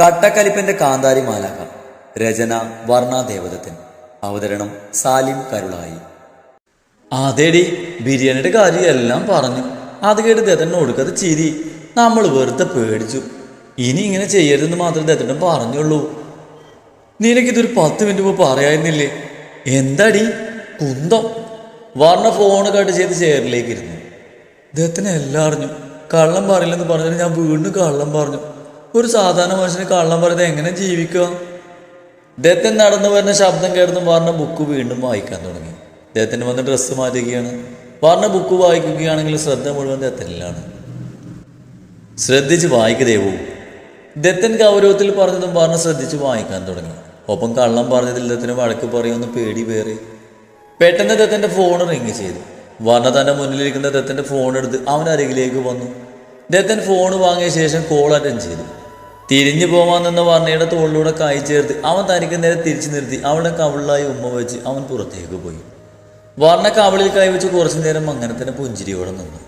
കട്ടക്കലിപ്പന്റെ കാന്താരി മാലാക രചന വർണ ദേവദത്തൻ. അവതരണം സാലിം കരുളായി. അതേടി ബിരിയാണിയുടെ കാര്യം എല്ലാം പറഞ്ഞു. അത് കേട്ട് ദത്തൻ ഒടുക്കത് ചിരി. നമ്മൾ വെറുതെ പേടിച്ചു. ഇനി ഇങ്ങനെ ചെയ്യരുതെന്ന് മാത്രം ദത്തനും പറഞ്ഞുള്ളൂ. നിനക്കിതൊരു പത്ത് മിനിറ്റ് മുമ്പ് പറയായിരുന്നില്ലേ? എന്താടി? കുന്തം. വർണ ഫോണ് കട്ട് ചെയ്ത് ചെയറിലേക്ക് ഇരുന്നു. ദത്തനെ എല്ലാം അറിഞ്ഞു. കള്ളം പറയില്ലെന്ന് പറഞ്ഞിട്ട് ഞാൻ വീണ്ടും കള്ളം പറഞ്ഞു. ഒരു സാധാരണ മനുഷ്യന് കള്ളം പറയുന്നത് എങ്ങനെ ജീവിക്കുക? ദത്തൻ നടന്നു വരുന്ന ശബ്ദം കേട്ടെന്ന് പറഞ്ഞ ബുക്ക് വീണ്ടും വായിക്കാൻ തുടങ്ങി. ദത്തൻ വന്ന് ഡ്രസ്സ് മാറ്റുകയാണ്. പറഞ്ഞ ബുക്ക് വായിക്കുകയാണെങ്കിൽ ശ്രദ്ധ മുഴുവൻ ദത്തനിലാണ്. ശ്രദ്ധിച്ച് വായിക്ക് ദേവു ദത്തൻ ഗൗരവത്തിൽ പറഞ്ഞതും പറഞ്ഞ് ശ്രദ്ധിച്ച് വായിക്കാൻ തുടങ്ങി. ഒപ്പം കള്ളം പറഞ്ഞതിൽ ദത്തന് വഴക്ക് പറയുമെന്ന് പേടി പേറി പെട്ടെന്ന് ദത്തന്റെ ഫോൺ റിങ് ചെയ്തു. വർണ തന്റെ മുന്നിലിരിക്കുന്ന ദത്തന്റെ ഫോൺ എടുത്ത് അവൻ അരികിലേക്ക് വന്നു. ദത്തൻ ഫോൺ വാങ്ങിയ ശേഷം കോൾ അറ്റൻഡ് ചെയ്തു. തിരിഞ്ഞു പോവാന്നെന്ന് നിന്ന വർണയുടെ തോളിലൂടെ കൈ ചേർത്ത് അവൻ തനിക്ക് നേരെ തിരിച്ചു നിർത്തി. അവളുടെ കവിളിലായി ഉമ്മ വെച്ച് അവൻ പുറത്തേക്ക് പോയി. വർണ കവിളിൽ കൈവച്ച് കുറച്ചു നേരം അങ്ങനെ തന്നെ പുഞ്ചിരിയോടെ നിന്നു.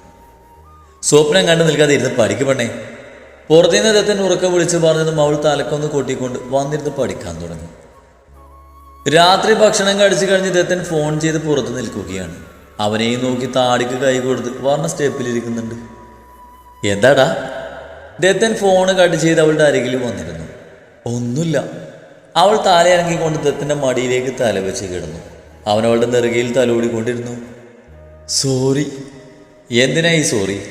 സ്വപ്നം കണ്ടു നിൽക്കാതെ ഇരുന്ന് പഠിക്ക് പെണ്ണേ. പുറത്തുനിന്ന് ദത്തൻ ഉറക്ക വിളിച്ച് പറഞ്ഞതും അവൾ തലക്കൊന്ന് കൊട്ടിക്കൊണ്ട് വന്നിരുന്ന് പഠിക്കാൻ തുടങ്ങി. രാത്രി ഭക്ഷണം കഴിച്ചു കഴിഞ്ഞ് ദത്തൻ ഫോൺ ചെയ്ത് പുറത്ത് നിൽക്കുകയാണ്. അവനെയും നോക്കി താടിക്ക് കൈ കൊടുത്ത് വർണ സ്റ്റെപ്പിലിരിക്കുന്നുണ്ട് എന്താടാ? ദത്തൻ ഫോൺ കട്ട് ചെയ്ത് അവളുടെ അരികിൽ വന്നിരുന്നു. ഒന്നുമില്ല. അവൾ തലയിറങ്ങിക്കൊണ്ട് ദത്തന്റെ മടിയിലേക്ക് തല വെച്ച് കിടന്നു. അവൻ അവളുടെ നെറുകയിൽ തലോടിക്കൊണ്ടിരുന്നു. സോറി. എന്തിനാ ഈ സോറി?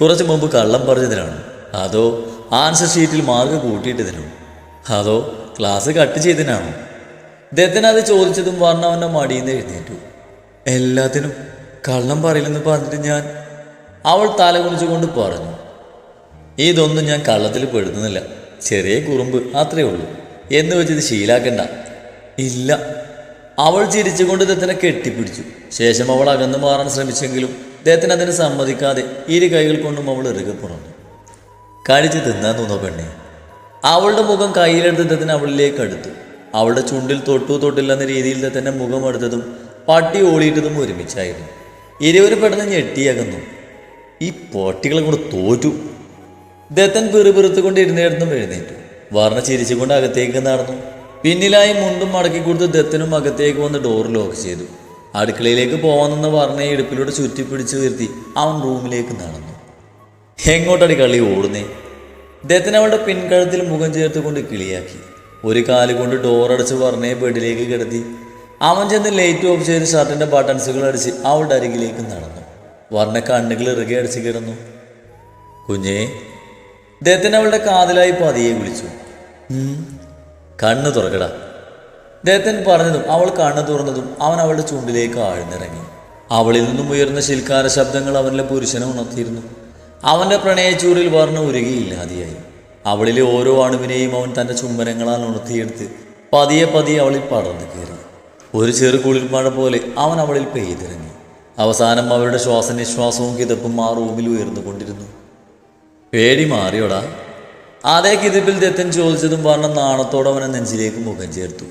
കുറച്ച് മുമ്പ് കള്ളം പറഞ്ഞതിനാണ്. അതോ ആൻസർ ഷീറ്റിൽ മാർക്ക് കൂട്ടിയിട്ടതിനോ? അതോ ക്ലാസ് കട്ട് ചെയ്തതിനാണോ? ദത്തൻ അത് ചോദിച്ചതും വർണ അവന്റെ മടിയിൽ നിന്ന് എഴുന്നേറ്റു. എല്ലാത്തിനും കള്ളം പറയില്ലെന്ന് പറഞ്ഞിട്ട് ഞാൻ അവൾ തല കുളിച്ചുകൊണ്ട് പറഞ്ഞു. ഇതൊന്നും ഞാൻ കള്ളത്തിൽ പെടുന്നില്ല ചെറിയ കുറുമ്പ് അത്രേ ഉള്ളൂ. എന്ന് വെച്ചിത് ശീലാക്കണ്ട. ഇല്ല. അവൾ ചിരിച്ചുകൊണ്ട് ദത്തനെ കെട്ടിപ്പിടിച്ചു. ശേഷം അവൾ അകന്നു മാറാൻ ശ്രമിച്ചെങ്കിലും ദത്തൻ അതിനെ സമ്മതിക്കാതെ ഇരു കൈകൾ കൊണ്ടും അവൾ ഇറുകെ പുറന്നു. കഴിച്ച് തിന്നാൻ തോന്നോ പെണ്ണെ? അവളുടെ മുഖം കയ്യിലെടുത്ത് ദത്തൻ അവളിലേക്ക് അടുത്തു. അവളുടെ ചുണ്ടിൽ തൊട്ടു തൊട്ടില്ല എന്ന രീതിയിൽ ദത്തന്റെ മുഖം എടുത്തതും പട്ടി ഓളിയിട്ടതും ഒരുമിച്ചായിരുന്നു. ഇരുവരും പെട്ടെന്ന് ഞെട്ടിയകന്നു. ഈ പോട്ടികളെ കൊണ്ട് തോറ്റു. ദത്തൻ പിറുപിറുത്തുകൊണ്ട് ഇരുന്നിടത്തും എഴുന്നേറ്റു. വർണ ചിരിച്ചുകൊണ്ട് അകത്തേക്ക് നടന്നു. പിന്നിലായി മുണ്ടും മടക്കി കൊടുത്ത് ദത്തനും അകത്തേക്ക് വന്ന് ഡോർ ലോക്ക് ചെയ്തു. അടുക്കളയിലേക്ക് പോകാമെന്ന് നിന്ന വർണയെ ഇടുപ്പിലൂടെ ചുറ്റിപ്പിടിച്ചു നിർത്തി അവൻ റൂമിലേക്ക് നടന്നു. എങ്ങോട്ടടി കളി ഓടുന്നേ? ദത്തൻ അവളുടെ പിൻകഴുത്തിൽ മുഖം ചേർത്തുകൊണ്ട് കിളിയാക്കി. ഒരു കാലുകൊണ്ട് ഡോർ അടച്ച് വർണയെ ബെഡിലേക്ക് കിടത്തി. അവൻ ചെന്ന് ലൈറ്റ് ഓഫ് ചെയ്ത് ഷർട്ടിന്റെ ബട്ടൺസുകൾ അടിച്ച് അവളുടെ അരികിലേക്ക് നടന്നു. വർണ കണ്ണുകൾ ഇറുകെ അടിച്ച് കിടന്നു. കുഞ്ഞേ ദത്തൻ അവളുടെ കാതിലായി പതിയെ വിളിച്ചു. കണ്ണു തുറക്കടാ. ദത്തൻ പറഞ്ഞതും അവൾ കണ്ണു തുറന്നതും അവൻ അവളുടെ ചൂണ്ടിലേക്ക് ആഴ്ന്നിറങ്ങി. അവളിൽ നിന്നും ഉയർന്ന ശിൽക്കാര ശബ്ദങ്ങൾ അവനിലെ പുരുഷനെ ഉണർത്തിയിരുന്നു. അവന്റെ പ്രണയച്ചൂടിൽ വർണ ഉരുകിയില്ലാതെയായി അവളിലെ ഓരോ അണുവിനെയും അവൻ തന്റെ ചുംബനങ്ങളാൽ ഉണർത്തിയെടുത്ത് പതിയെ പതിയെ അവളിൽ പടർന്നു കയറി. ഒരു ചെറു കുളിർമഴ പോലെ അവൻ അവളിൽ പെയ്തിറങ്ങി. അവസാനം അവരുടെ ശ്വാസനിശ്വാസവും കിതപ്പും ആ റൂമിൽ ഉയർന്നുകൊണ്ടിരുന്നു. പേടി മാറിയോടാ. അതേ കിതിപ്പിൽ ദത്തൻ ചോദിച്ചതും പറഞ്ഞ നാണത്തോടെ അവനെ നെഞ്ചിലേക്ക് മുഖം ചേർത്തു.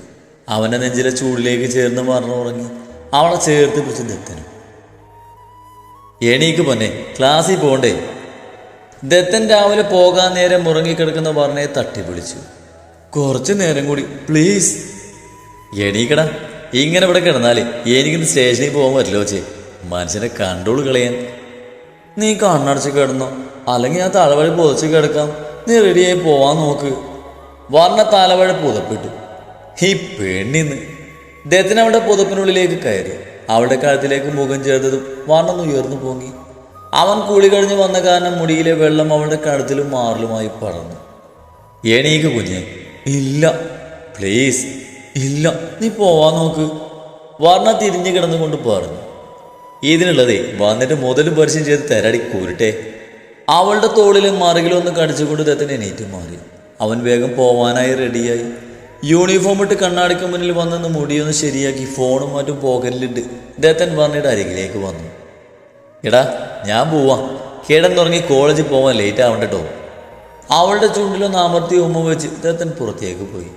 അവന്റെ നെഞ്ചിലെ ചൂടിലേക്ക് ചേർന്ന് പറഞ്ഞു ഉറങ്ങി. അവളെ ചേർത്ത് പിടിച്ച് ദത്തനും. എണീക്ക് പൊന്നെ ക്ലാസ്സിൽ പോണ്ടേ? ദത്തൻ രാവിലെ പോകാൻ നേരം മുറങ്ങിക്കിടക്കുന്ന വർണയെ തട്ടി പിടിച്ചു കുറച്ച് നേരം കൂടി പ്ലീസ്. എണീക്കടാ ഇങ്ങനെ ഇവിടെ കിടന്നാലേ എനിക്കിന്ന് സ്റ്റേഷനിൽ പോകാൻ പറ്റില്ലോ ചേ മനുഷ്യനെ കൺട്രോൾ കളയാൻ. നീ കണ്ണടച്ച് കിടന്നോ. അല്ലെങ്കിൽ ഞാൻ തലവഴി പുതച്ച് കിടക്കാം. നീ റെഡിയായി പോവാൻ നോക്ക്. വർണ തലവഴി പുതപ്പെട്ടു. ഈ പെണ്ണിന്ന്. ദത്തിന് അവളുടെ പുതപ്പിനുള്ളിലേക്ക് കയറി. അവളുടെ കഴുത്തിലേക്ക് മുഖം ചേർത്തതും വർണം ഉയർന്നു പോങ്ങി. അവൻ കൂളി കഴിഞ്ഞ് വന്ന കാരണം മുടിയിലെ വെള്ളം അവളുടെ കഴുത്തിലും മാറിലുമായി പടർന്നു. എണീക്ക് കുഞ്ഞെ. ഇല്ല. പ്ലീസ് ഇല്ല. നീ പോവാൻ നോക്ക്. വർണ തിരിഞ്ഞു കിടന്നുകൊണ്ട് പറഞ്ഞു. ഇതിനുള്ളതേ വന്നിട്ട് മുതലും പരിചയം ചെയ്ത് തരടി കൂരട്ടെ. അവളുടെ തോളിൽ തോളിലും ഒന്ന് കടിച്ചുകൊണ്ട് ഇദ്ദേഹത്തിന് എണീറ്റ് മാറി. അവൻ വേഗം പോവാനായി റെഡിയായി യൂണിഫോം ഇട്ട് കണ്ണാടിക്ക് മുന്നിൽ വന്നെന്ന് മുടിയൊന്ന് ശരിയാക്കി ഫോണും മറ്റും പോക്കറ്റിലിട്ട് ഇദ്ദേഹത്തൻ പറഞ്ഞിട്ട് അരികിലേക്ക് വന്നു. എടാ ഞാൻ പോവാം. കിടന്നുറങ്ങി കോളേജിൽ പോവാൻ ലേറ്റ് ആവണ്ട കേട്ടോ അവളുടെ ചുണ്ടിലൊന്ന് അമർത്തി ഉമ്മ വെച്ച് ഇദ്ദേഹത്തൻ പുറത്തേക്ക് പോയി.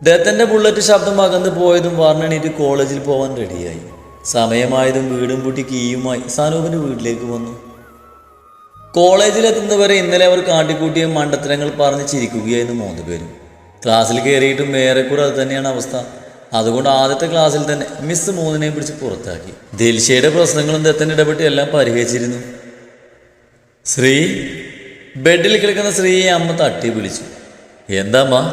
ഇദ്ദേഹത്തിന്റെ ബുള്ളറ്റ് ശബ്ദം അകന്ന് പോയതും വർണണീറ്റ് കോളേജിൽ പോവാൻ റെഡിയായി സമയമായതും വീടും പൂട്ടി കീയുമായി സാനൂപിന്റെ വീട്ടിലേക്ക് വന്നു. കോളേജിലെത്തുന്നവരെ ഇന്നലെ അവർ കാട്ടിക്കൂട്ടിയ മണ്ടത്തരങ്ങൾ പറഞ്ഞ് ചിരിക്കുകയായിരുന്നു മൂന്ന് പേരും. ക്ലാസ്സിൽ കയറിയിട്ടും ഏറെക്കുറെ അത് തന്നെയാണ് അവസ്ഥ. അതുകൊണ്ട് ആദ്യത്തെ ക്ലാസ്സിൽ തന്നെ മിസ് മൂന്നിനെയും പിടിച്ച് പുറത്താക്കി. ദിൽഷയുടെ പ്രശ്നങ്ങളും ദത്തൻ ഇടപെട്ട് എല്ലാം പരിഹരിച്ചിരുന്നു. ശ്രീ ബെഡിൽ കിടക്കുന്ന ശ്രീയെ അമ്മ തട്ടി വിളിച്ചു. എന്താമ്മ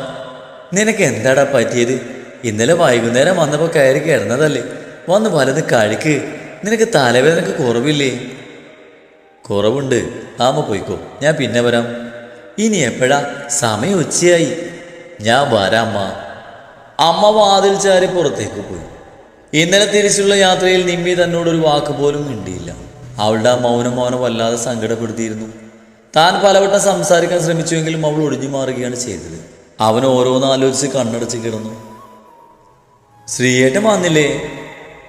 നിനക്ക് എന്താടാ പറ്റിയത്? ഇന്നലെ വൈകുന്നേരം വന്നപ്പോൾ കയറി കിടന്നതല്ലേ? വന്ന് പലത് കഴിക്ക്. നിനക്ക് തലവേദനക്ക് കുറവില്ലേ? കുറവുണ്ട്. ആമ പോയിക്കോ. ഞാൻ പിന്നെ വരാം. ഇനി എപ്പോഴാ? സമയം ഉച്ചയായി. ഞാൻ വരാമ്മ അമ്മ വാതിൽ ചാരി പുറത്തേക്ക് പോയി. ഇന്നലെ തിരിച്ചുള്ള യാത്രയിൽ നിമ്മി തന്നോടൊരു വാക്ക് പോലും മിണ്ടിയില്ല. അവളുടെ ആ മൗനം മൗനം വല്ലാതെ സങ്കടപ്പെടുത്തിയിരുന്നു. താൻ പലവട്ടം സംസാരിക്കാൻ ശ്രമിച്ചുവെങ്കിലും അവൾ ഒഴിഞ്ഞു മാറുകയാണ് ചെയ്തത്. അവൻ ഓരോന്ന് ആലോചിച്ച് കണ്ണടച്ച് കിടന്നു. ശ്രീയേട്ടൻ വന്നില്ലേ?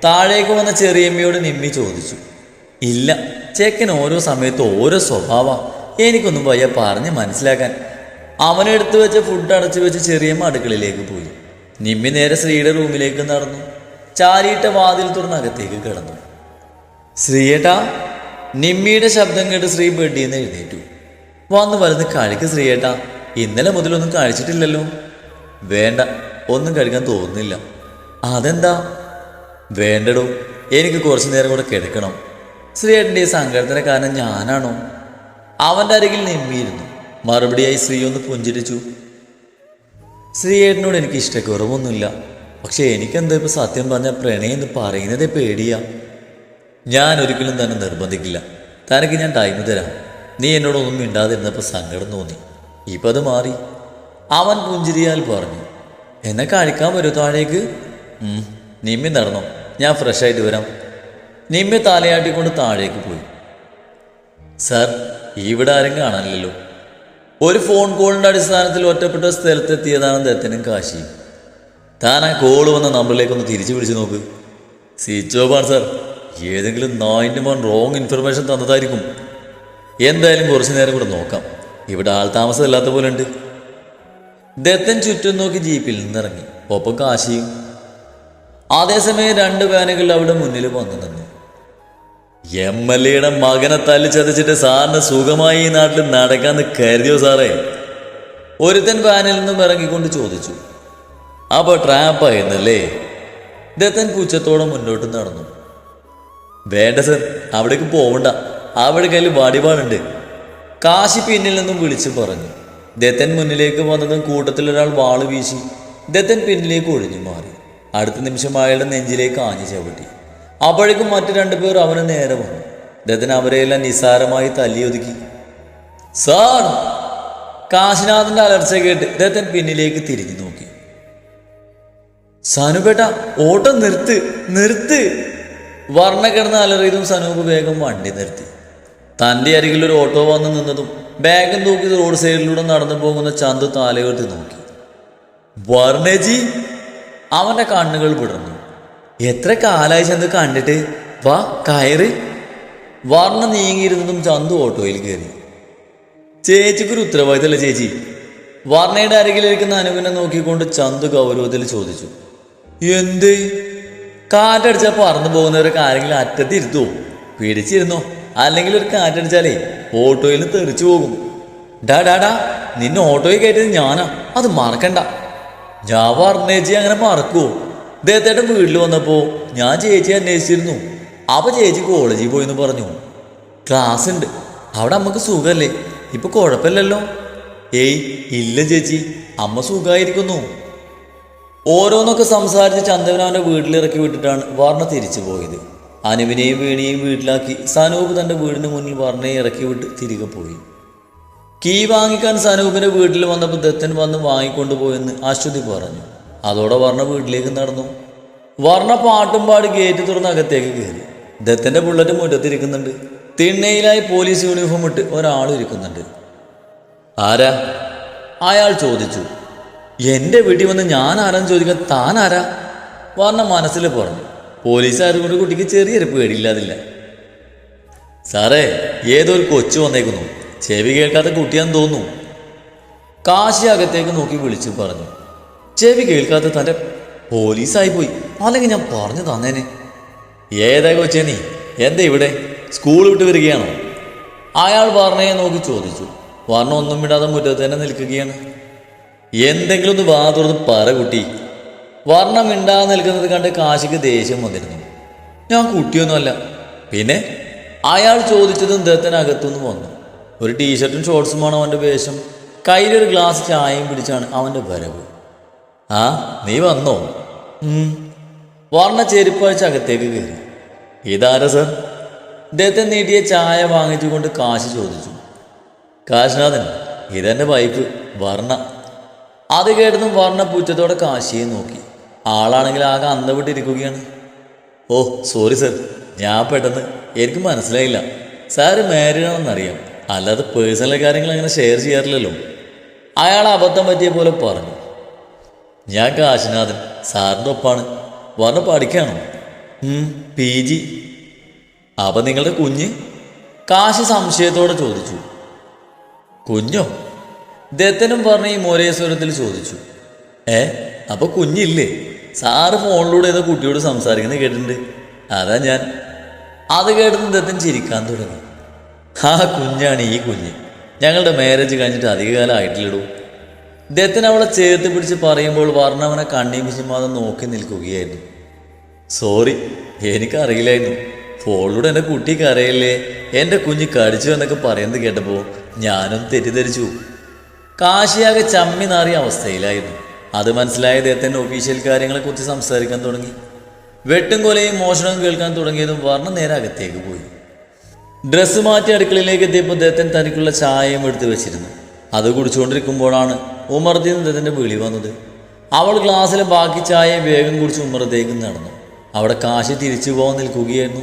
താഴേക്ക് വന്ന ചെറിയമ്മയോട് നിമ്മി ചോദിച്ചു. ഇല്ല ചെക്കൻ ഓരോ സമയത്തും ഓരോ സ്വഭാവം. എനിക്കൊന്നും വയ്യ പറഞ്ഞ് മനസ്സിലാക്കാൻ. അവനെടുത്ത് വെച്ച ഫുഡ് അടച്ചു വെച്ച് ചെറിയമ്മ അടുക്കളയിലേക്ക് പോയി. നിമ്മി നേരെ ശ്രീയുടെ റൂമിലേക്ക് നടന്നു. ചാരിയിട്ട വാതിൽ തുറന്ന് അകത്തേക്ക് കിടന്നു. ശ്രീയേട്ടാ നിമ്മിയുടെ ശബ്ദം കേട്ട് ശ്രീ ബെഡിൽ നിന്ന് എഴുന്നേറ്റു. വന്ന് വലുത് കഴിക്ക് ശ്രീയേട്ടാ ഇന്നലെ മുതലൊന്നും കഴിച്ചിട്ടില്ലല്ലോ. വേണ്ട ഒന്നും കഴിക്കാൻ തോന്നുന്നില്ല. അതെന്താ? വേണ്ടടോ എനിക്ക് കുറച്ചു നേരം കൂടെ കിടക്കണം. ശ്രീയേട്ടന്റെ ഈ സങ്കടത്തിന് കാരണം ഞാനാണോ? അവന്റെ അരികിൽ നിമ്മിയിരുന്നു മറുപടിയായി ശ്രീ ഒന്ന് പുഞ്ചിരിച്ചു. ശ്രീയേട്ടനോട് എനിക്ക് ഇഷ്ടക്കുറവൊന്നുമില്ല. പക്ഷേ എനിക്കെന്താ ഇപ്പോൾ സത്യം പറഞ്ഞ പ്രണയം എന്ന് പറയുന്നതേ പേടിയാ. ഞാൻ ഒരിക്കലും തന്നെ നിർബന്ധിക്കില്ല. തനക്ക് ഞാൻ ടൈം തരാം. നീ എന്നോടൊന്നും മിണ്ടാതിരുന്നപ്പോൾ സങ്കടം തോന്നി. ഇപ്പം അത് മാറി. അവൻ പുഞ്ചിരിയാൽ പറഞ്ഞു. എന്നെ കഴിക്കാൻ വരൂ താഴേക്ക്. നിമ്മി നടന്നോ. ഞാൻ ഫ്രഷ് ആയിട്ട് വരാം. നിമ്മി തലയാട്ടിക്കൊണ്ട് താഴേക്ക് പോയി. സർ ഇവിടെ ആരും കാണാനില്ലല്ലോ. ഒരു ഫോൺ കോളിന്റെ അടിസ്ഥാനത്തിൽ ഒറ്റപ്പെട്ട സ്ഥലത്തെത്തിയതാണ് ദത്തനും കാശിയും. താൻ ആ കോൾ വന്ന നമ്പറിലേക്ക് ഒന്ന് തിരിച്ചു പിടിച്ചു നോക്ക്. സ്വിച്ച് ആണ് സർ. ഏതെങ്കിലും നായിന്റെ മോൻ റോങ് ഇൻഫർമേഷൻ തന്നതായിരിക്കും. എന്തായാലും കുറച്ചു നേരം കൂടെ നോക്കാം. ഇവിടെ ആൾ താമസമില്ലാത്ത പോലെ ഉണ്ട്. ദത്തൻ ചുറ്റും നോക്കി ജീപ്പിൽ നിന്നിറങ്ങി. ഒപ്പം കാശിയും. അതേസമയം രണ്ട് വാനുകൾ അവിടെ മുന്നിൽ വന്നു നിന്നു. എം എൽ എയുടെ മകനെ തല്ലിച്ചതച്ചിട്ട് സാറിന് സുഖമായി ഈ നാട്ടിൽ നടക്കാന്ന് കരുതിയോ സാറേ? ഒരുത്തൻ വാനിൽ നിന്നും ഇറങ്ങിക്കൊണ്ട് ചോദിച്ചു. അപ്പൊ ട്രാപ്പായിരുന്നല്ലേ ദത്തൻ കുച്ചത്തോടെ മുന്നോട്ട് നടന്നു. വേണ്ട സർ അവിടേക്ക് പോവണ്ട. അവിടെ കയ്യിൽ വാടിവാളുണ്ട് കാശി പിന്നിൽ നിന്നും വിളിച്ചു പറഞ്ഞു. ദത്തൻ മുന്നിലേക്ക് വന്നതും കൂട്ടത്തിൽ ഒരാൾ വാൾ വീശി ദത്തൻ പിന്നിലേക്ക് ഒഴിഞ്ഞു മാറി. അടുത്ത നിമിഷം അയാളുടെ നെഞ്ചിലേക്ക് ആഞ്ഞു ചവിട്ടി. അപ്പോഴേക്കും മറ്റു രണ്ടുപേർ അവന് നേരെ വന്നു. ദത്തൻ അവരെയെല്ലാം നിസ്സാരമായി തല്ലിയൊതുക്കി. സാർ കാശിനാഥന്റെ അലർച്ച കേട്ട് ദത്തൻ പിന്നിലേക്ക് തിരിഞ്ഞു നോക്കി. സനുപേട്ട ഓട്ടം നിർത്ത് നിർത്ത് വർണ കിടന്ന് അലറിയതും സനൂപ് വേഗം വണ്ടി നിർത്തി. തന്റെ അരികിൽ ഒരു ഓട്ടോ വന്ന് നിന്നതും ബാഗും തൂക്കി റോഡ് സൈഡിലൂടെ നടന്നു പോകുന്ന ചന്തു താലയുയർത്തി നോക്കി. വർണജി അവന്റെ കണ്ണുകൾ വിടർന്നു. എത്ര കാലായി ചന്ത് കണ്ടിട്ട്? വാ കയറ്. വർണ നീങ്ങിയിരുന്നതും ചന്തു ഓട്ടോയിൽ കയറി. ചേച്ചിക്കൊരു ഉത്തരവാദിത്തമല്ല ചേച്ചി. വർണയുടെ അരികിലിരിക്കുന്ന അനുവിനെ നോക്കിക്കൊണ്ട് ചന്തു ഗൗരവത്തിൽ ചോദിച്ചു. എന്ത്? കാറ്റടിച്ചാൽ പറന്നു പോകുന്നവരൊക്കെ ആരെങ്കിലും അറ്റത്തിരുത്തുവോ പിടിച്ചിരുന്നോ? അല്ലെങ്കിൽ ഒരു കാറ്റടിച്ചാലേ ഓട്ടോയിൽ തെറിച്ചു പോകും. ഡാ ഡാ ഡാ നിന്നെ ഓട്ടോയിൽ കയറ്റിയത് ഞാനാ. അത് മറക്കണ്ട. ഞാൻ പറഞ്ഞേച്ചി അങ്ങനെ മറക്കുവോ? ദേത്തേട്ടൻ വീട്ടിൽ വന്നപ്പോൾ ഞാൻ ചേച്ചി അന്വേഷിച്ചിരുന്നു. അവ ചേച്ചി കോളേജിൽ പോയെന്ന് പറഞ്ഞു ക്ലാസ് ഉണ്ട് അവിടെ അമ്മയ്ക്ക് സുഖമല്ലേ ഇപ്പൊ കുഴപ്പമില്ലല്ലോ ഏയ് ഇല്ല ചേച്ചി. അമ്മ സുഖമായിരിക്കുന്നു ഓരോന്നൊക്കെ സംസാരിച്ച് ചന്ദവനവന്റെ വീട്ടിലിറക്കി വിട്ടിട്ടാണ് വർണ തിരിച്ചു പോയത്. അനുവിനെയും വീണിയെയും വീട്ടിലാക്കി സനൂപ് തന്റെ വീടിന് മുന്നിൽ വർണയെ ഇറക്കി വിട്ട് തിരികെ പോയി. കീ വാങ്ങിക്കാൻ സനൂപിന്റെ വീട്ടിൽ വന്നപ്പോൾ ദത്തൻ വന്ന് വാങ്ങിക്കൊണ്ടുപോയെന്ന് അശ്വതി പറഞ്ഞു. അതോടെ വർണ വീട്ടിലേക്ക് നടന്നു. വർണ പാട്ടും പാടി ഗേറ്റ് തുറന്ന് അകത്തേക്ക് കയറി. ദത്തന്റെ ബുള്ളറ്റ് മുറ്റത്തിരിക്കുന്നുണ്ട്. തിണ്ണയിലായി പോലീസ് യൂണിഫോം ഇട്ട് ഒരാൾ ഇരിക്കുന്നുണ്ട്. ആരാ? അയാൾ ചോദിച്ചു. എന്റെ വീട്ടിൽ വന്ന് ഞാൻ ആരാന്ന് ചോദിക്കാൻ താൻ ആരാ? വർണ മനസ്സിൽ പറഞ്ഞു. പോലീസുകാരും കൊണ്ട് കുട്ടിക്ക് ചെറിയൊരു പേടിയില്ലാതില്ല. സാറേ ഏതോ ഒരു കൊച്ചു വന്നേക്കുന്നു. ചെവി കേൾക്കാത്ത കുട്ടിയാന്ന് തോന്നുന്നു. കാശി അകത്തേക്ക് നോക്കി വിളിച്ചു പറഞ്ഞു. ചെവി കേൾക്കാത്ത തന്റെ പോലീസായി പോയി. അല്ലെങ്കിൽ ഞാൻ പറഞ്ഞു തന്നേനെ. ഏതാ കൊച്ചേ നീ? എന്താ ഇവിടെ? സ്കൂൾ വിട്ട് വരികയാണോ? അയാൾ വർണയെ നോക്കി ചോദിച്ചു. വർണ ഒന്നും വിടാതെ മുറ്റത്ത് തന്നെ നിൽക്കുകയാണ്. എന്തെങ്കിലും ഒന്ന് വാ തുറന്ന് പറ കുട്ടി. വർണ മിണ്ടാതെ നിൽക്കുന്നത് കണ്ട് കാശിക്ക് ദേഷ്യം വന്നിരുന്നു. ഞാൻ കുട്ടിയൊന്നുമല്ല. പിന്നെ അയാൾ ചോദിച്ചതും ദത്തനകത്തുനിന്ന് വന്നു. ഒരു ടീഷർട്ടും ഷോർട്സുമാണ് അവന്റെ വേഷം. കയ്യിലൊരു ഗ്ലാസ് ചായയും പിടിച്ചാണ് അവന്റെ വരവ്. ആ നീ വന്നോ. വർണ ചെരുപ്പഴിച്ച് അകത്തേക്ക് കയറി. ഇതാര സർ? ഇദ്ദേഹത്തെ നീട്ടിയ ചായ വാങ്ങിച്ചുകൊണ്ട് കാശ് ചോദിച്ചു. കാശിനാഥൻ ഇതെന്റെ വൈഫ് വർണ. അത് കേട്ടതും വർണ പുറ്റത്തോടെ കാശിയെ നോക്കി. ആളാണെങ്കിൽ ആകെ അന്തവിട്ടിരിക്കുകയാണ്. ഓ സോറി സർ. ഞാൻ പെട്ടെന്ന് എനിക്ക് മനസ്സിലായില്ല. സാറ് മാരീഡ് ആണെന്നറിയാം അല്ലാതെ പേഴ്സണൽ കാര്യങ്ങൾ അങ്ങനെ ഷെയർ ചെയ്യാറില്ലല്ലോ. അയാൾ അബദ്ധം പറ്റിയ പോലെ പറഞ്ഞു. ഞാൻ കാശിനാഥൻ സാറിന്റെ ഒപ്പാണ്. വന്ന് പഠിക്കാണോ? P G. അപ്പം നിങ്ങളുടെ കുഞ്ഞ്? കാശി സംശയത്തോടെ ചോദിച്ചു. കുഞ്ഞോ? ദത്തനും പറഞ്ഞ ഈ മോരേശ്വരത്തിൽ ചോദിച്ചു. ഏ അപ്പൊ കുഞ്ഞില്ലേ? സാറ് ഫോണിലൂടെ ഏതോ കുട്ടിയോട് സംസാരിക്കുന്നത് കേട്ടിട്ടുണ്ട്. അതാ ഞാൻ. അത് കേട്ടതും ദത്തൻ ചിരിക്കാൻ തുടങ്ങി. ആ കുഞ്ഞാണ് ഈ കുഞ്ഞ്. ഞങ്ങളുടെ മാരേജ് കഴിഞ്ഞിട്ട് അധികകാലം ആയിട്ടില്ലടൂ. ദത്തൻ അവളെ ചേർത്ത് പിടിച്ച് പറയുമ്പോൾ വർണവനെ കണ്ണീം വിശുമാതെ നോക്കി നിൽക്കുകയായിരുന്നു. സോറി എനിക്കറിയില്ലായിരുന്നു. ഫോണിലൂടെ എന്റെ കുട്ടി കരയില്ലേ? എന്റെ കുഞ്ഞ് കടിച്ചു എന്നൊക്കെ പറയുന്നത് കേട്ടപ്പോൾ ഞാനും തെറ്റിദ്ധരിച്ചു. കാശിയാകെ ചമ്മി നാറിയ അവസ്ഥയിലായിരുന്നു. അത് മനസ്സിലായ അദ്ദേഹത്തിന്റെ ഒഫീഷ്യൽ കാര്യങ്ങളെക്കുറിച്ച് സംസാരിക്കാൻ തുടങ്ങി. വെട്ടും കൊലയും മോഷണവും കേൾക്കാൻ തുടങ്ങിയതും വർണ നേരെ അകത്തേക്ക് പോയി. ഡ്രസ്സ് മാറ്റി അടുക്കളയിലേക്ക് എത്തിയപ്പോൾ അദ്ദേഹത്തിന് തനിക്കുള്ള ചായയും എടുത്തു വെച്ചിരുന്നു. അത് കുടിച്ചുകൊണ്ടിരിക്കുമ്പോഴാണ് നിന്ന് അദ്ദേഹത്തിന്റെ വിളി വന്നത്. അവൾ ഗ്ലാസ്സിലെ ബാക്കി ചായ വേഗം കുടിച്ച് ഉമ്മറത്തേക്ക് നടന്നു. അവിടെ കാശി തിരിച്ചു പോകാൻ നിൽക്കുകയായിരുന്നു.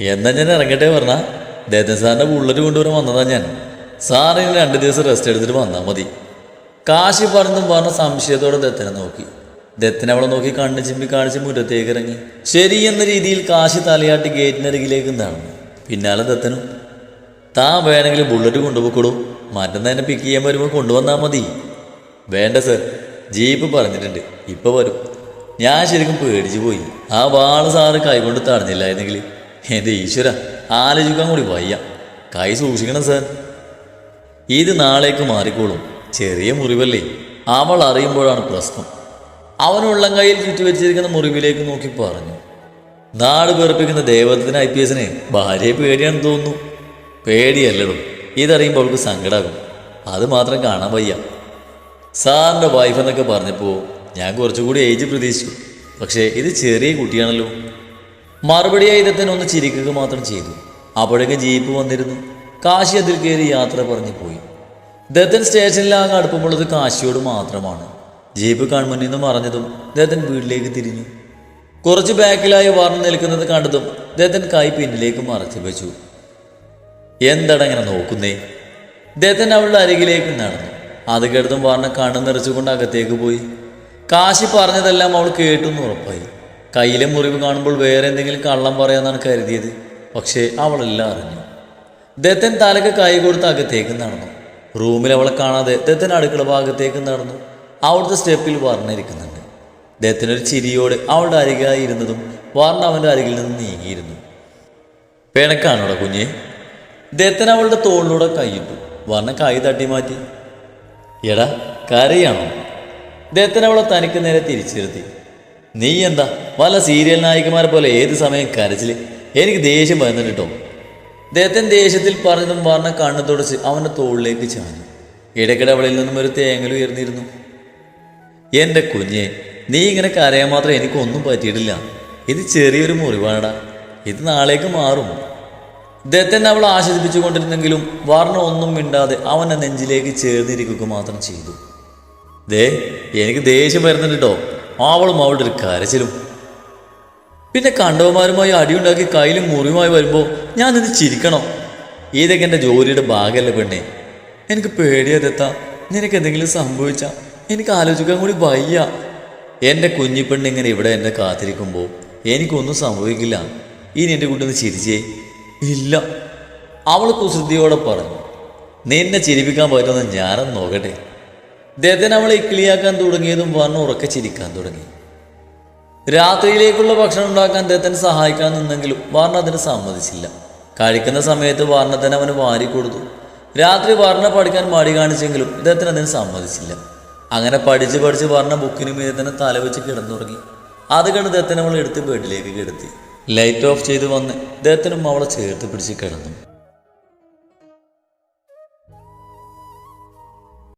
എന്നാ ഞാൻ ഇറങ്ങട്ടെ പറഞ്ഞ? ദേത്തൻ സാറിന്റെ ബുള്ളറ്റ് കൊണ്ടുവരാൻ വന്നതാ ഞാൻ. സാറിന് രണ്ട് ദിവസം റെസ്റ്റ് എടുത്തിട്ട് വന്നാൽ മതി. കാശി പറഞ്ഞു പറഞ്ഞ സംശയത്തോടെ ദത്തനെ നോക്കി. ദത്തൻ അവളെ നോക്കി കണ്ണ് ചിമ്മി കാണിച്ച് മുറ്റത്തേക്ക് ഇറങ്ങി. ശരി എന്ന രീതിയിൽ കാശി തലയാട്ടി ഗേറ്റിനരികിലേക്ക് നടന്നു. പിന്നാലെ ദത്തനും താൻ വേണമെങ്കിൽ ബുള്ളറ്റ് കൊണ്ടുപോയിക്കോളൂ മറ്റന്നാ പിക്ക് ചെയ്യാൻ വരുമ്പോൾ കൊണ്ടുവന്നാൽ മതി. വേണ്ട സർ. ജീപ്പ് പറഞ്ഞിട്ടുണ്ട്. ഇപ്പൊ വരും. ഞാൻ ശരിക്കും പേടിച്ചു പോയി. ആ വാൾ സാറ് കൈകൊണ്ട് തടഞ്ഞില്ലായിരുന്നെങ്കിൽ എന്റെ ഈശ്വര ആലോചിക്കാൻ കൂടി വയ്യ. കൈ സൂക്ഷിക്കണം സാർ. ഇത് നാളേക്ക് മാറിക്കോളും. ചെറിയ മുറിവല്ലേ? അവൾ അറിയുമ്പോഴാണ് പ്രശ്നം. അവൻ ഉള്ളം കയ്യിൽ ചുറ്റിവെച്ചിരിക്കുന്ന മുറിവിലേക്ക് നോക്കി പറഞ്ഞു. നാട് പേർപ്പിക്കുന്ന ദേവത്തിന് ഐ പി എസിന് ഭാര്യയെ പേടിയാണെന്ന് തോന്നുന്നു. പേടിയല്ലടും. ഇതറിയുമ്പോൾ അവൾക്ക് സങ്കടാകും. അത് മാത്രം കാണാൻ വയ്യ. സാറിന്റെ വൈഫ് എന്നൊക്കെ പറഞ്ഞപ്പോൾ ഞാൻ കുറച്ചുകൂടി ഏജ് പ്രതീക്ഷിച്ചു. പക്ഷേ ഇത് ചെറിയ കുട്ടിയാണല്ലോ. മറുപടിയായി ഇതത്തിന് ഒന്ന് ചിരിക്കുക മാത്രം ചെയ്തു. അപ്പോഴേക്ക് ജീപ്പ് വന്നിരുന്നു. കാശി അതിൽ കയറി യാത്ര പറഞ്ഞു പോയി. ദത്തൻ സ്റ്റേഷനിലാകെ അടുപ്പമുള്ളത് കാശിയോട് മാത്രമാണ്. ജീപ്പ് കൺമുന്നിൽ നിന്ന് മറഞ്ഞതും ദത്തൻ വീട്ടിലേക്ക് തിരിഞ്ഞു. കുറച്ച് ബാക്കിലായി വർണം നിൽക്കുന്നത് കണ്ടതും ദത്തൻ കൈ പിന്നിലേക്ക് മറച്ചു വെച്ചു. എന്താണ് അങ്ങനെ നോക്കുന്നേ? ദത്തൻ അവളുടെ അരികിലേക്ക് നടന്നു. അത് കേട്ടതും പറഞ്ഞ കണ്ണു നിറച്ചുകൊണ്ട് അകത്തേക്ക് പോയി. കാശി പറഞ്ഞതെല്ലാം അവൾ കേട്ടെന്ന് ഉറപ്പായി. കയ്യിലെ മുറിവ് കാണുമ്പോൾ വേറെ എന്തെങ്കിലും കള്ളം പറയാന്നാണ് കരുതിയത്. പക്ഷേ അവളെല്ലാം അറിഞ്ഞു. ദത്തൻ തലക്ക് കൈ കൊടുത്ത് അകത്തേക്ക് നടന്നു. റൂമിൽ അവളെ കാണാതെ ദത്തൻ അടുക്കള ഭാഗത്തേക്ക് നടന്നു. അവിടുത്തെ സ്റ്റെപ്പിൽ വർണ ഇരിക്കുന്നുണ്ട്. ദത്തനൊരു ചിരിയോട് അവളുടെ അരികായി ഇരുന്നതും വർണ അവന്റെ അരികിൽ നിന്ന് നീങ്ങിയിരുന്നു. പിണക്കാണോടാ കുഞ്ഞെ? ദത്തൻ അവളുടെ തോളിലൂടെ കൈയിട്ടു. വർണ കൈ തട്ടി മാറ്റി. എടാ കരയാണോ? ദത്തൻ അവളെ തനിക്ക് നേരെ തിരിച്ചിരുത്തി. നീ എന്താ? പല സീരിയൽ നായികമാരെ പോലെ ഏത് സമയം കരച്ചിൽ? എനിക്ക് ദേഷ്യം വരുന്നുണ്ട് കേട്ടോ. ദത്തൻ ദേഷ്യത്തിൽ പറഞ്ഞതും പറഞ്ഞ കണ്ണു തുടച്ച് അവന്റെ തോളിലേക്ക് ചാഞ്ഞു. ഇടയ്ക്കിടെ അവളിൽ നിന്നും ഒരു തേങ്ങൽ ഉയർന്നിരുന്നു എന്റെ കുഞ്ഞെ നീ ഇങ്ങനെ കരയാൻ മാത്രം എനിക്കൊന്നും പറ്റിയിട്ടില്ല. ഇത് ചെറിയൊരു മുറിവാണടാ. ഇത് നാളേക്ക് മാറും. ദത്തൻ അവൾ ആശ്വസിപ്പിച്ചുകൊണ്ടിരുന്നെങ്കിലും വർണ ഒന്നും മിണ്ടാതെ അവന്റെ നെഞ്ചിലേക്ക് ചേർന്നിരിക്കുക മാത്രം ചെയ്തു. ദേ എനിക്ക് ദേഷ്യം വരുന്നുണ്ട് അവളും അവളുടെ ഒരു കരച്ചിലും. പിന്നെ കണ്ടവന്മാരുമായി അടിയുണ്ടാക്കി കയ്യിലും മുറിവുമായി വരുമ്പോൾ ഞാൻ ഇത് ചിരിക്കണോ? ഇതൊക്കെ എന്റെ ജോലിയുടെ ഭാഗമല്ലേ പെണ്ണെ. എനിക്ക് പേടിയതെത്താ നിനക്ക് എന്തെങ്കിലും സംഭവിച്ചാൽ എനിക്ക് ആലോചിക്കാൻ കൂടി വയ്യ. എന്റെ കുഞ്ഞിപ്പെണ്ണ് ഇങ്ങനെ ഇവിടെ എന്നെ കാത്തിരിക്കുമ്പോൾ എനിക്കൊന്നും സംഭവിക്കില്ല. ഇനി എന്റെ കുട്ടി ഒന്ന് ചിരിച്ചേ. ഇല്ല. അവൾ കുസൃതിയോടെ പറഞ്ഞു നിന്നെ ചിരിപ്പിക്കാൻ പറ്റുന്ന ഞാനും നോക്കട്ടെ. ദത്തൻ അവളെ ഇക്കിളിയാക്കാൻ തുടങ്ങിയതും പറഞ്ഞ് ഉറക്കെ ചിരിക്കാൻ തുടങ്ങി. രാത്രിയിലേക്കുള്ള ഭക്ഷണം ഉണ്ടാക്കാൻ ദത്തൻ സഹായിക്കാൻ നിന്നെങ്കിലും വാർണ അതിന് സമ്മതിച്ചില്ല. കഴിക്കുന്ന സമയത്ത് വർണത്തിന് അവന് വാരി കൊടുത്തു രാത്രി വർണ പഠിക്കാൻ മടി കാണിച്ചെങ്കിലും ദത്തൻ അതിന് സമ്മതിച്ചില്ല. അങ്ങനെ പഠിച്ച് പഠിച്ച് വർണ ബുക്കിന് മീതെ തന്നെ തലവെച്ച് കിടന്നുറങ്ങി. അത് കണ്ട് ദത്തൻ അവൾ എടുത്ത് ബെഡിലേക്ക് കിടത്തി. ലൈറ്റ് ഓഫ് ചെയ്ത് വന്ന് ഇദ്ദേഹത്തിനും അവളെ ചേർത്ത് പിടിച്ച് കിടന്നു.